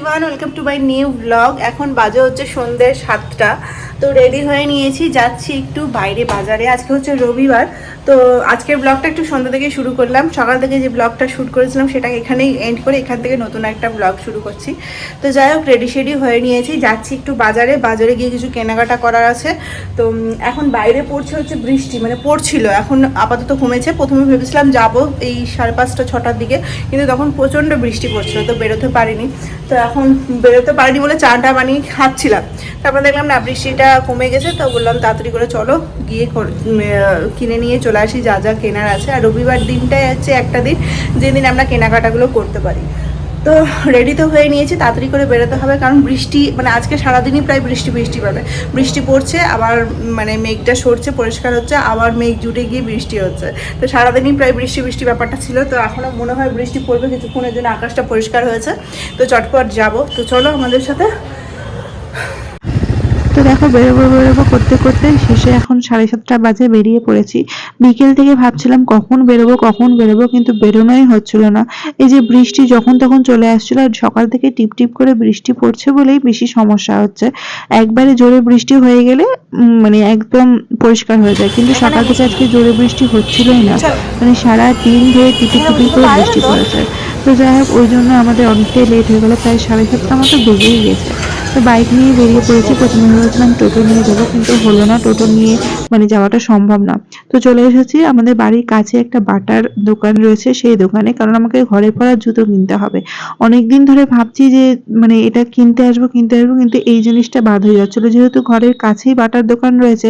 Everyone welcome to my new blog এখন বাজে হচ্ছে সন্ধ্যে সাতটা। তো রেডি হয়ে নিয়েছি, যাচ্ছি একটু বাইরে বাজারে। আজকে হচ্ছে রবিবার তো আজকের ব্লগটা একটু সন্ধ্যা থেকে শুরু করলাম। সকাল থেকে যে ব্লগটা শ্যুট করেছিলাম সেটা এখানেই এন্ড করে এখান থেকে নতুন একটা ব্লগ শুরু করছি। তো যাই হোক রেডি শেডি হয়ে নিয়েছি। যাচ্ছি একটু বাজারে। বাজারে গিয়ে কিছু কেনাকাটা করার আছে। তো এখন বাইরে পড়ছে হচ্ছে বৃষ্টি মানে পড়ছিল। এখন আপাতত কমেছে। প্রথমে ভেবেছিলাম যাব এই সাড়ে পাঁচটা, ছটার দিকে। কিন্তু তখন প্রচণ্ড বৃষ্টি পড়ছিল, তো বেরোতে পারিনি। তো এখন বেরোতে পারিনি বলে চাটা বানিয়ে খাচ্ছিলাম। তারপর দেখলাম, না, বৃষ্টিটা কমে গেছে। তো বললাম, তাড়াতাড়ি করে চলো। গিয়ে কিনে নিয়ে চলে আসি যা যা কেনার আছে। আর রবিবার দিনটাই হচ্ছে একটা দিন যেদিন আমরা কেনাকাটাগুলো করতে পারি। তো রেডি তো হয়ে নিয়েছি, তাড়াতাড়ি করে বেরোতে হবে কারণ বৃষ্টি মানে আজকে সারাদিনই প্রায় বৃষ্টি বৃষ্টি পাবে বৃষ্টি পড়ছে, আবার মানে মেঘটা সরছে, পরিষ্কার হচ্ছে, আবার মেঘ জুটে গিয়ে বৃষ্টি হচ্ছে। তো সারাদিনই প্রায় বৃষ্টি বৃষ্টি ব্যাপারটা ছিল। তো এখনও মনে হয় বৃষ্টি পড়বে, কিছুক্ষণের জন্য আকাশটা পরিষ্কার হয়েছে। তো চটপট যাব। তো চলো আমাদের সাথে তো দেখো, বেরোবো বেরোবো করতে করতে শেষে এখন সাড়ে সাতটা বাজে, বেরিয়ে পড়েছি। বিকেল থেকে ভাবছিলাম কখন বেরোবো কখন বেরোবো, কিন্তু বেরোনোই হচ্ছিল না। এই যে বৃষ্টি যখন তখন চলে আসছিল, আর সকাল থেকে টিপ টিপ করে বৃষ্টি পড়ছে বলেই বেশি সমস্যা হচ্ছে। একবারে জোরে বৃষ্টি হয়ে গেলে মানে একদম পরিষ্কার হয়ে যায়। কিন্তু সকাল থেকে আজকে জোরে বৃষ্টি হচ্ছিলই না। মানে সারা দিন ধরে টিপি টিপি করে বৃষ্টি পড়েছে। তো যাই হোক, ওই জন্য আমাদের অনেকটাই লেট হয়ে গেলো, প্রায় সাড়ে সাতটা মতো বেজেই গেছে। তো বাইক নিয়ে বেরিয়ে পড়েছি। প্রথমে ভেবেছিলাম টোটো নিয়ে যাব, কিন্তু হলো না। টোটো নিয়ে মানে যাওয়াটা সম্ভব না। তো চলে এসেছি। আমাদের বাড়ির কাছে একটা বাটার দোকান রয়েছে সেই দোকানে, কারণ আমাকে ঘরে পরার জুতো কিনতে হবে। অনেক দিন ধরে ভাবছি যে মানে এটা কিনতে আসব কিনতে আসব, কিন্তু এই জিনিসটা বাদ হয়ে যাচ্ছিল। যেহেতু ঘরের কাছেই বাটার দোকান রয়েছে,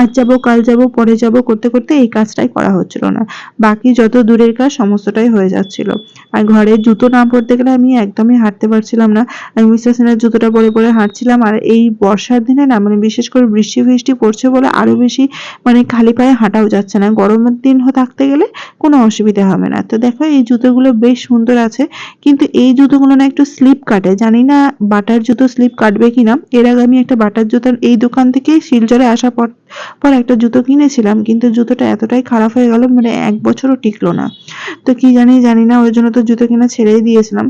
আজ যাব, কাল যাব, পরে যাব করতে করতে এই কাজটাই করা হচ্ছিল না। বাকি যত দূরের কাজ, সমস্তটাই হয়ে যাচ্ছিল। আর ঘরে জুতো না পরতে গেলে আমি একদমই হাঁটতে পারছিলাম না। আমি মিস্টার সেনের জুতোটা পরে পরে হাঁটছিলাম আর এই বর্ষার দিনে না মানে বিশেষ করে বৃষ্টি ফৃষ্টি পড়ছে বলে আরও বেশি মানে খালি পায়ে হাঁটাও যাচ্ছে না। গরমের দিন থাকতে গেলে কোনো অসুবিধা হবে না। তো দেখো, এই জুতোগুলো বেশ সুন্দর আছে, কিন্তু এই জুতোগুলো না একটু স্লিপ কাটে। জানি না বাটার জুতো স্লিপ কাটবে কিনা। এর আগে আমি একটা বাটার জুতো এই দোকান থেকেই শিলচরে আসার পর পর একটা জুতো কিনেছিলাম, কিন্তু জুতোটা এতটাই খারাপ হয়ে গেল মানে এক বছরও টিকলো না। তো কি জানি জানি না, ওই জন্য তো জুতো কিনা ছেড়েই দিয়েছিলাম।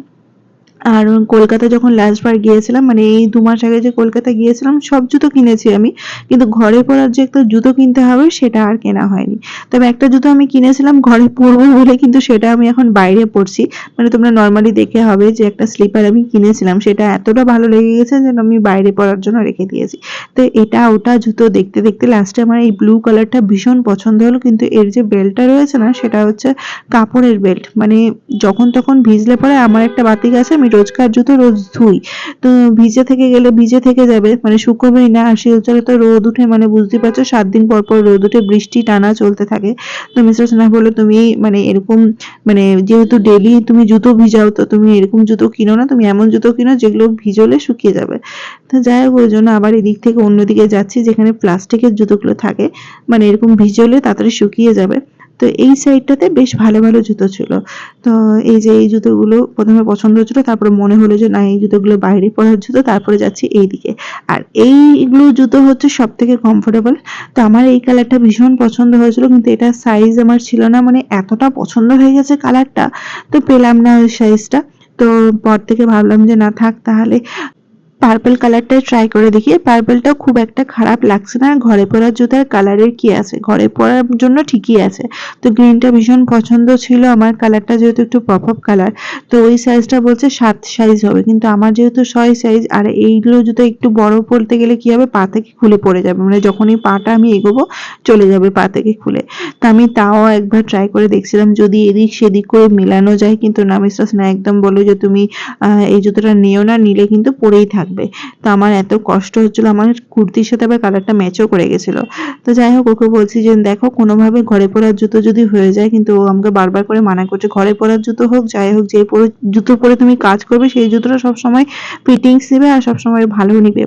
আর কলকাতা যখন লাস্ট বার গিয়েছিলাম মানে এই দু মাস আগে যে কলকাতা গিয়েছিলাম, সব জুতো কিনেছি আমি। কিন্তু ঘরে পরার যে একটা জুতো কিনতে হবে, সেটা আর কেনা হয়নি। তবে একটা জুতো আমি কিনেছিলাম ঘরে পরবো বলে, কিন্তু সেটা আমি এখন বাইরে পরছি। মানে তোমরা নর্মালি দেখে হবে যে একটা স্লিপার আমি কিনেছিলাম, সেটা এতটা ভালো লেগে গেছে যেন আমি বাইরে পরার জন্য রেখে দিয়েছি। তো এটা ওটা জুতো দেখতে দেখতে লাস্টে আমার এই ব্লু কালারটা ভীষণ পছন্দ হলো, কিন্তু এর যে বেল্টটা রয়েছে না, সেটা হচ্ছে কাপড়ের বেল্ট মানে যখন তখন ভিজলে পরে আমার একটা বাতিক আছে, আমি রোজকার জুতো রোজ ধুই। তো ভিজে থেকে গেলে ভিজে থেকে যাবে মানে শুকোবেই না, আর শিলচরে তো রোদ উঠে মানে বুঝতে পারছ, সাত দিন পর পর রোদ উঠে, বৃষ্টি টানা চলতে থাকে। তো মিস্টার সিনহা বলল, তুমি মানে এরকম মানে যেহেতু ডেলি তুমি জুতো ভিজাও, তো তুমি এরকম জুতো কিনো না, তুমি এমন জুতো কিনো যেগুলো ভিজলে শুকিয়ে যাবে। তো যাই হোক, ওই জন্য আবার এদিক থেকে অন্যদিকে যাচ্ছি, যেখানে প্লাস্টিকের জুতোগুলো থাকে মানে এরকম ভিজলে তাড়াতাড়ি শুকিয়ে যাবে। তো এই সাইডটাতে বেশ ভালো ভালো জুতো ছিল। তো এই যে এই জুতোগুলো প্রথমে পছন্দ হচ্ছিল, তারপরে মনে হলো যে, না, এই জুতোগুলো বাইরে পরার জুতো, তারপরে যাচ্ছি এই দিকে। আর এইগুলো জুতো হচ্ছে সব থেকে কমফোর্টেবল তো আমার এই কালারটা ভীষণ পছন্দ হয়েছিল, কিন্তু এটা সাইজ আমার ছিল না মানে এতটা পছন্দ হয়ে গেছে কালারটা তো পেলাম না ওই সাইজটা তো পর থেকে ভাবলাম যে, না, থাক তাহলে। পার্পল কালারটাই ট্রাই করে দেখি। পার্পলটাও খুব একটা খারাপ লাগছে না। ঘরে পরার জুতার কালারের কি আছে? ঘরে পরার জন্য ঠিকই আছে। তো গ্রিনটা ভীষণ পছন্দ ছিল। আমার কালারটা যেহেতু একটু পপ আপ কালার তো ওই সাইজটা বলছে সাত সাইজ হবে। কিন্তু আমার যেহেতু ছয় সাইজ আর এইগুলো জুতো একটু বড় পরতে গেলে কি হবে? পা থেকে খুলে পড়ে যাবে। মানে যখনই পাটা আমি এগোবো, চলে যাবে পা থেকে খুলে। তা আমি তাও একবার ট্রাই করে দেখছিলাম। যদি এদিক সেদিক করে মেলানো যায়, কিন্তু না মিস্টার না একদম বলো যে, তুমি এই জুতোটা নিও না। নিলে কিন্তু পরেই থাকবে। তো আমার এত কষ্ট হচ্ছিল, আমার কুর্তির সাথে আবার কালারটা ম্যাচও করে গেছিল। তো যাই হোক, ওকে বলছি যে, দেখো, কোনোভাবে ঘরে পরার জুতো যদি হয়ে যায়, কিন্তু ও আমাকে বারবার করে মানা করছে, ঘরে পরার জুতো হোক, যাই হোক, যে পরে, জুতো পরে তুমি কাজ করবে, সেই জুতোটা সবসময় ফিটিংস নেবে আর সবসময় ভালো নিবে।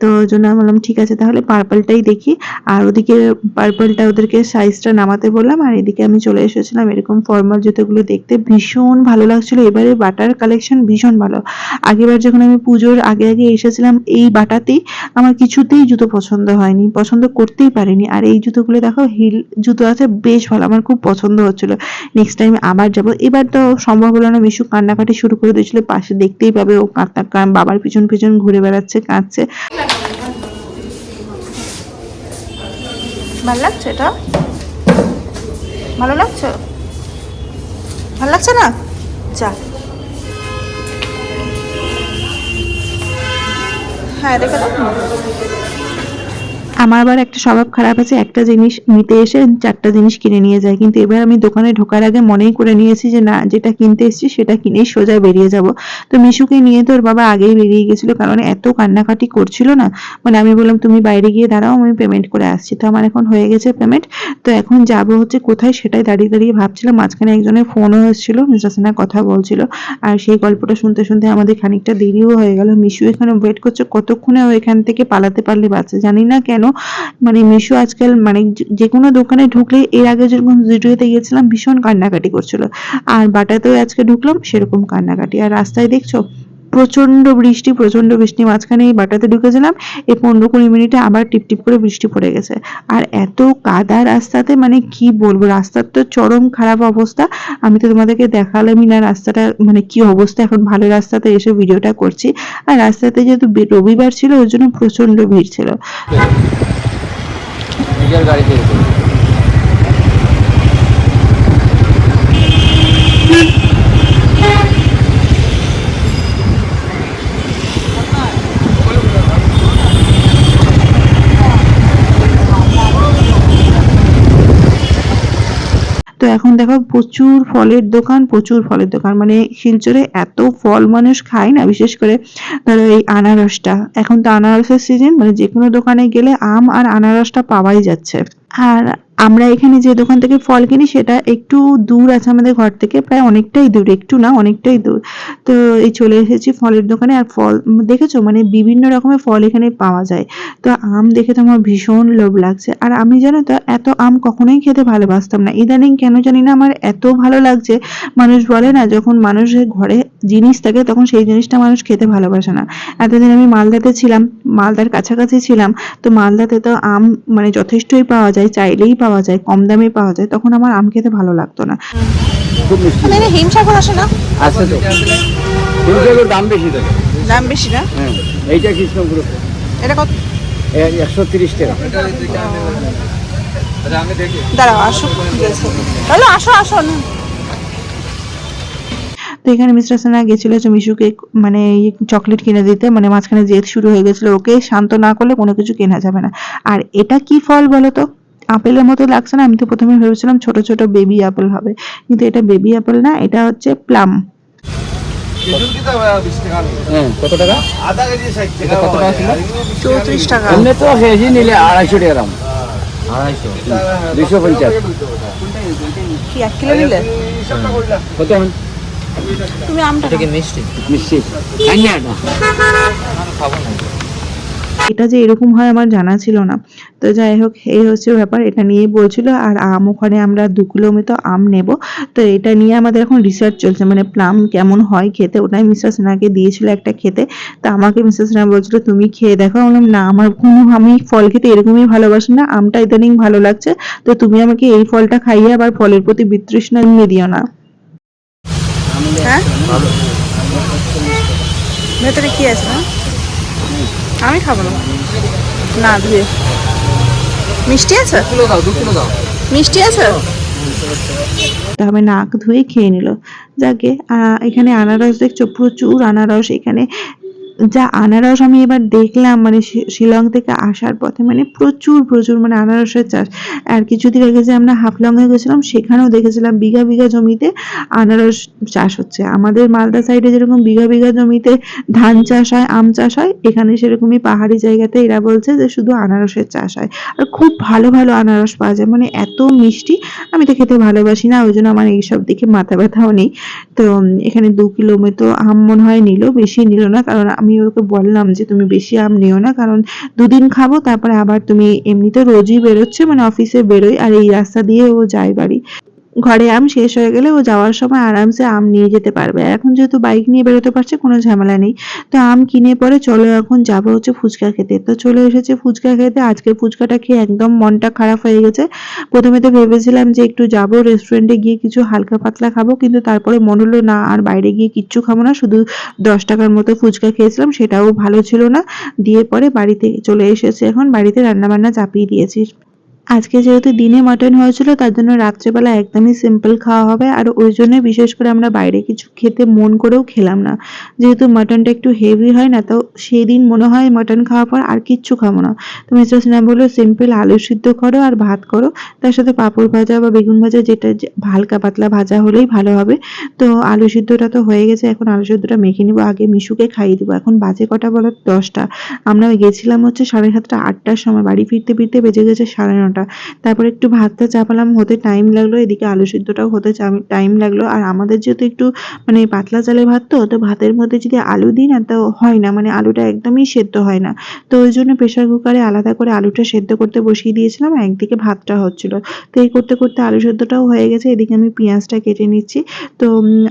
তো ওই জন্য আমি বললাম, ঠিক আছে, তাহলে পার্পলটাই দেখি। আর ওদিকে পার্পলটা ওদেরকে সাইজটা নামাতে বললাম, আর এদিকে আমি চলে এসেছিলাম এরকম ফর্মাল জুতোগুলো দেখতে। ভীষণ ভালো লাগছিল। এবারে বাটার কালেকশন ভীষণ ভালো। আগেবার যখন আমি পুজোর আগে আগে এসেছিলাম, এই বাটাতেই আমার কিছুতেই জুতো পছন্দ হয়নি, পছন্দ করতেই পারিনি। আর এই জুতোগুলো দেখো, হিল জুতো আছে, বেশ ভালো। আমার খুব পছন্দ হচ্ছিল। নেক্সট টাইম আবার যাব। এবার তো সম্ভব হলো না মিশু কান্নাকাটি শুরু করে দিয়েছিল। পাশে দেখতেই পাবে ও কাঁদতে বাবার পিছন পিছন ঘুরে বেড়াচ্ছে, কাঁদছে। ভালো লাগছে এটা? ভালো লাগছে? ভালো লাগছে না? যা হ্যাঁ রেখে দাও আমার আবার একটা স্বভাব খারাপ আছে, একটা জিনিস নিতে এসে চারটা জিনিস কিনে নিয়ে যায়। কিন্তু এবার আমি দোকানে ঢোকার আগে মনেই করে নিয়েছি যে, না, যেটা কিনতে এসেছি সেটা কিনেই সোজা বেরিয়ে যাব। তো মিশুকে নিয়ে তো ওর বাবা আগেই বেরিয়ে গেছিল, কারণ এত কান্নাকাটি করছিল না। মানে আমি বললাম, তুমি বাইরে গিয়ে দাঁড়াও, আমি পেমেন্ট করে আসছি। তো আমার এখন হয়ে গেছে পেমেন্ট তো এখন যাব হচ্ছে কোথায় সেটাই দাঁড়িয়ে দাঁড়িয়ে ভাবছিলাম। মাঝখানে একজনের ফোনও এসেছিল মিস্টার সিনহা কথা বলছিল। আর সেই গল্পটা শুনতে শুনতে আমাদের খানিকটা দেরিও হয়ে গেল। মিশু এখানে ওয়েট করছে, কতক্ষণে ও এখান থেকে পালাতে পারলে বাচ্চা জানি না কেন। মানে মিশো আজকাল মানে যে কোনো দোকানে ঢুকলে এর আগে যেরকম জুডিওতে গিয়েছিলাম ভীষণ কান্নাকাটি করছিল। আর বাটাতেও আজকে ঢুকলাম সেরকম কান্নাকাটি। আর রাস্তায় দেখছ প্রচণ্ড বৃষ্টি প্রচণ্ড বৃষ্টি মাঝখানে এই বাটাতে ঢুকেছিলাম। এই পনেরো কুড়ি মিনিটে আবার টিপ টিপ করে বৃষ্টি পড়ে গেছে। আর এত কাদা রাস্তাতে মানে কি বলব, রাস্তার তো চরম খারাপ অবস্থা। আমি তো তোমাদেরকে দেখালামই না রাস্তাটা মানে কি অবস্থা এখন ভালো রাস্তাতে এসে ভিডিওটা করছি। আর রাস্তাতে যেহেতু রবিবার ছিল ওই জন্য প্রচণ্ড ভিড় ছিল। গাড়িতে এখন দেখো প্রচুর ফলের দোকান, প্রচুর ফলের দোকান। মানে শিলচরে এত ফল মানুষ খায় না, বিশেষ করে ধরো এই আনারসটা। এখন তো আনারসের সিজন মানে যে কোনো দোকানে গেলে আম আর আনারসটা পাওয়াই যাচ্ছে। আর আমরা এখানে যে দোকান থেকে ফল কিনি, সেটা একটু দূর আছে আমাদের ঘর থেকে, প্রায় অনেকটাই দূর, একটু না, অনেকটাই দূর। তো এই চলে এসেছি ফলের দোকানে, আর ফল, দেখেছ? মানে বিভিন্ন রকমের ফল এখানে পাওয়া যায়। তো আম দেখে তো আমার ভীষণ লোভ লাগছে। আর আমি জানো তো, এত আম কখনোই খেতে ভালোবাসতাম না। ইদানিং কেন জানি না আমার এত ভালো লাগছে। মানুষ বলে না, যখন মানুষের ঘরে জিনিস থাকে, তখন সেই জিনিসটা মানুষ খেতে ভালোবাসে না। এতদিন আমি মালদাতে ছিলাম, মালদার কাছাকাছি ছিলাম, তো মালদাতে তো আম মানে যথেষ্টই পাওয়া যায়। চাইলেই পাওয়া যায় কম দামে পাওয়া যায় তখন আমার আম খেতে ভালো লাগতো না। মানে হিমসাগর আসে না? আছে তো। কিন্তু দাম বেশি থাকে। দাম বেশি না? হ্যাঁ এইটা কৃষ্ণপুর। এটা কত? একশো তিরিশ টাকা। দাঁড়াও আসো আসো আসো না। তো এখানে মিস্টার সিনহা গেছিল হচ্ছে মিশুকে মানে চকলেট কিনে দিতে মানে মাঝখানে জেদ শুরু হয়ে গেছিল ওকে শান্ত না করলে কোনো কিছু কেনা যাবে না। আর এটা কি ফল বলো তো? আপেলের মতো লাগছে না আমি তো প্রথমে ভেবেছিলাম ছোট ছোট বেবি আপেল হবে। কিন্তু এটা বেবি আপেল না এটা হচ্ছে প্লাম। হ্যাঁ কত টাকা? এটা কত টাকা ছিল? চৌত্রিশ টাকা। এমনি তো কেজি নিলে আড়াইশো টাকা দাম। আড়াইশো। দুইশো পঞ্চাশ। কি এক কিলো নিলে? কত তুমি আমটা। মিষ্টি? মিষ্টি। খাই না। এটা যে এরকম হয় আমার জানা ছিল না। তো যাই হোক, এই হচ্ছে ব্যাপার, এটা নিয়েই বলছিল। আর আম ওখানে আমরা দু কিলো মতো আম নেব। তো এটা নিয়ে আমাদের এখন রিসার্চ চলছে মানে প্লাম কেমন হয় খেতে, ওটাই মিস্টার সিনহাকে দিয়েছিল একটা খেতে। তা আমাকে মিস্টার সিনহা বলছিল, তুমি খেয়ে দেখো। বললাম, না, আমার কোনো, আমি ফল খেতে এরকমই ভালোবাসি না। আমটা ইদানিং ভালো লাগছে। তো তুমি আমাকে এই ফলটা খাইয়ে আবার ফলের প্রতি বিতৃষ্ণা নিয়ে দিও না। হ্যাঁ? ভেতরে কি আছে আমি খাব না। না ধুয়ে। মিষ্টি আছে? মিষ্টি আছে? তবে নাক ধুয়ে খেয়ে নিল। যাকে আহ, এখানে আনারস দেখছ প্রচুর আনারস এখানে। যা আনারস আমি এবার দেখলাম মানে শিলং থেকে আসার পথে মানে প্রচুর প্রচুর মানে আনারসের চাষ। আর কিছুদিন আগে যে আমরা হাফলং হাফলংয়ে গেছিলাম, সেখানেও দেখেছিলাম বিঘা বিঘা জমিতে আনারস চাষ হচ্ছে। আমাদের মালদা সাইডে যেরকম বিঘা বিঘা জমিতে ধান চাষ হয়, আম চাষ হয়, এখানে সেরকমই পাহাড়ি জায়গাতে এরা বলছে যে শুধু আনারসের চাষ হয়। আর খুব ভালো ভালো আনারস পাওয়া যায়। মানে এত মিষ্টি, আমি তো খেতে ভালোবাসি না, ওই জন্য আমার এইসব দিকে মাথা ব্যথাও নেই। তো এখানে দু কিলো মতো আম মনে হয় নিল, বেশি নিল না, কারণ আমি ওকে বললাম যে, তুমি বেশি আম নিও না, কারণ দুদিন খাব, তারপরে আবার তুমি এমনিতে রোজই বেরোচ্ছে মানে অফিসে বেরোয় আর এই রাস্তা দিয়ে ও যায় বাড়ি। ঘরে আম শেষ হয়ে গেলে ও যাওয়ার সময় আরামসে আম নিয়ে যেতে পারবে। এখন যেহেতু বাইক নিয়ে বেরোতে পারছে, কোনো ঝামেলা নেই। তো আম কিনে পরে চলো এখন যাব হচ্ছে ফুচকা খেতে। তো চলে এসেছে ফুচকা খেতে। আজকে ফুচকাটা খেয়ে একদম মনটা খারাপ হয়ে গেছে। প্রথমে তো ভেবেছিলাম যে একটু যাব রেস্টুরেন্টে গিয়ে কিছু হালকা পাতলা খাব, কিন্তু তারপরে মনে হলো না, আর বাইরে গিয়ে কিচ্ছু খাব না, শুধু দশ টাকার মতো ফুচকা খেয়েছিলাম, সেটাও ভালো ছিল না। দিয়ে পরে বাড়িতে চলে এসেছে এখন, বাড়িতে রান্নাবান্না চাপিয়ে দিয়েছি। আজকে যেহেতু দিনে মাটন হয়েছিল, তার জন্য রাত্রেবেলা একদমই সিম্পল খাওয়া হবে। আর ওই জন্য বিশেষ করে আমরা বাইরে কিছু খেতে মন করেও খেলাম না। যেহেতু মাটনটা একটু হেভি হয় না, তো সেই দিন মনে হয় মাটন খাওয়ার পর আর কিচ্ছু খাব না। তো মিস্টার সিনহা বলল সিম্পল আলু সিদ্ধ করো আর ভাত করো। তার সাথে পাঁপড় ভাজা বা বেগুন ভাজা যেটা হালকা পাতলা ভাজা হলেই ভালো হবে। তো আলু সিদ্ধটা তো হয়ে গেছে, এখন আলু সিদ্ধটা মেখে নিবো। আগে মিশুকে খাইয়ে দেবো। এখন বাজে কটা বলো? দশটা। আমরা গেছিলাম হচ্ছে সাড়ে সাতটা, আটটার সময়। বাড়ি ফিরতে ফিরতে বেজে গেছে সাড়ে নটা। তারপরে একটু ভাতটা চাপালাম, হতে টাইম লাগল, এদিকে আলু সিদ্ধটাও হতে টাইম লাগল। আর আমাদের যেহেতু একটু মানে পাতলা চালের ভাত তো তো ভাতের মধ্যে যদি আলু দিই না, তো হয় না। মানে আলুটা একদমই সেদ্ধ হয় না। তো ওই জন্য প্রেশার কুকারে আলাদা করে আলুটা সেদ্ধ করতে বসিয়ে দিয়েছিলাম একদিকে ভাতটা হচ্ছিল। তো এই করতে করতে আলু সেদ্ধটাও হয়ে গেছে। এদিকে আমি পেঁয়াজটা কেটে নিচ্ছি। তো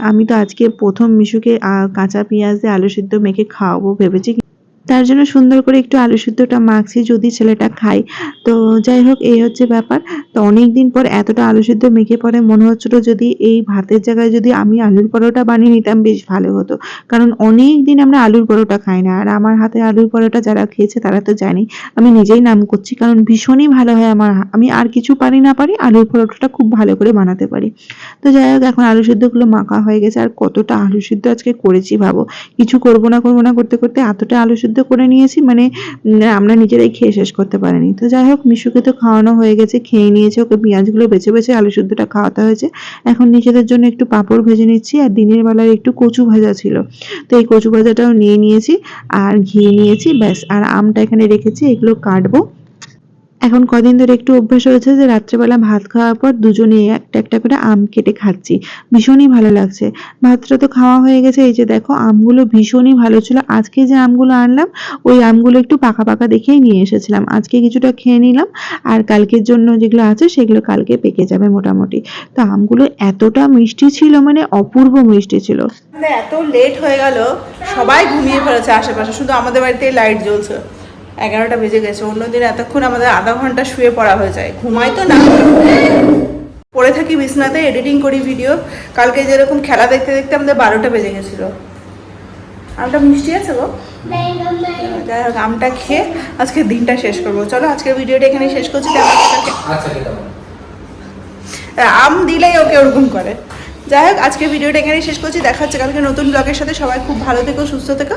আমি তো আজকে প্রথম মিশুকে কাঁচা পেঁয়াজ দিয়ে আলু সিদ্ধ মেখে খাওয়াবো ভেবেছি। তার জন্য সুন্দর করে একটু আলু সিদ্ধটা মাখছি যদি ছেলেটা খায়। তো যাই হোক, এই হচ্ছে ব্যাপার। তো অনেক দিন পর এতটা আলু সিদ্ধ মেখে পরে মনে হচ্ছিল যদি এই ভাতের জায়গায় যদি আমি আলুর পরোটা বানিয়ে নিতাম, বেশ ভালো হতো। কারণ অনেক দিন আমরা আলুর পরোটা খাই না। আর আমার হাতে আলুর পরোটা যারা খেয়েছে তারা তো জানি, আমি নিজেই নাম করছি। কারণ ভীষণই ভালো হয় আমার আমি আর কিছু পারি না পারি, আলুর পরোটাটা খুব ভালো করে বানাতে পারি। তো যাই হোক, এখন আলু সিদ্ধগুলো মাখা হয়ে গেছে। আর কতটা আলু সিদ্ধ আজকে করেছি ভাবো। কিছু করব না করব না, করতে করতে এতটা আলু সিদ্ধ করে নিয়েছি মানে আমরা নিজেরাই খেয়ে শেষ করতে পারিনি। তো যাই হোক, মিশুকে তো খাওয়ানো হয়ে গেছে, খেয়ে নিয়েছে, ওকে পেঁয়াজগুলো বেছে বেছে আলু সিদ্ধটা খাওয়াতে হয়েছে। এখন নিজেদের জন্য একটু পাঁপড় ভেজে নিচ্ছি, আর দিনের বেলার একটু কচু ভাজা ছিল। তো এই কচু ভাজাটাও নিয়ে নিয়েছি, আর ঘি নিয়েছি, ব্যাস। আর আমটা এখানে রেখেছি, এগুলো কাটবো। এখন কদিন ধরে একটু অভ্যাস হয়েছে যে রাত্রেবেলা ভাত খাওয়ার পর দুজনে একটা একটা করে আম কেটে খাচ্ছি। ভীষণই ভালো লাগছে। ভাতটা তো খাওয়া হয়ে গেছে, এই যে দেখো, আমগুলো ভীষণই ভালো ছিল। আজকে যে আমগুলো আনলাম, ওই আমগুলো একটু পাকা পাকা দেখেই নিয়ে এসেছিলাম। আজকে কিছুটা খেয়ে নিলাম, আর কালকের জন্য যেগুলো আছে সেগুলো কালকে পেকে যাবে মোটামুটি। তো আমগুলো এতটা মিষ্টি ছিল মানে অপূর্ব মিষ্টি ছিল। মানে এত লেট হয়ে গেল, সবাই ঘুমিয়ে পড়েছে আশেপাশে, শুধু আমাদের বাড়িতে লাইট জ্বলছে। এগারোটা বেজে গেছে। অন্যদিন এতক্ষণ আমাদের আধা ঘণ্টা শুয়ে পড়া হয়ে যায়। ঘুমাই তো না। পড়ে থাকি বিছনাতে এডিটিং করি ভিডিও কালকে যেরকম খেলা দেখতে দেখতে আমাদের বারোটা বেজে গেছিল। আমটা মিষ্টি আছে গো? যাই হোক আমটা খেয়ে আজকে দিনটা শেষ করব। চলো আজকের ভিডিওটা এখানে শেষ করছি? আচ্ছা আম দিলেই ওকে ওরকম করে। যাই হোক আজকে ভিডিওটা এখানেই শেষ করছি। দেখা হচ্ছে কালকে নতুন ব্লগের সাথে। সবাই খুব ভালো থেকো সুস্থ থেকো।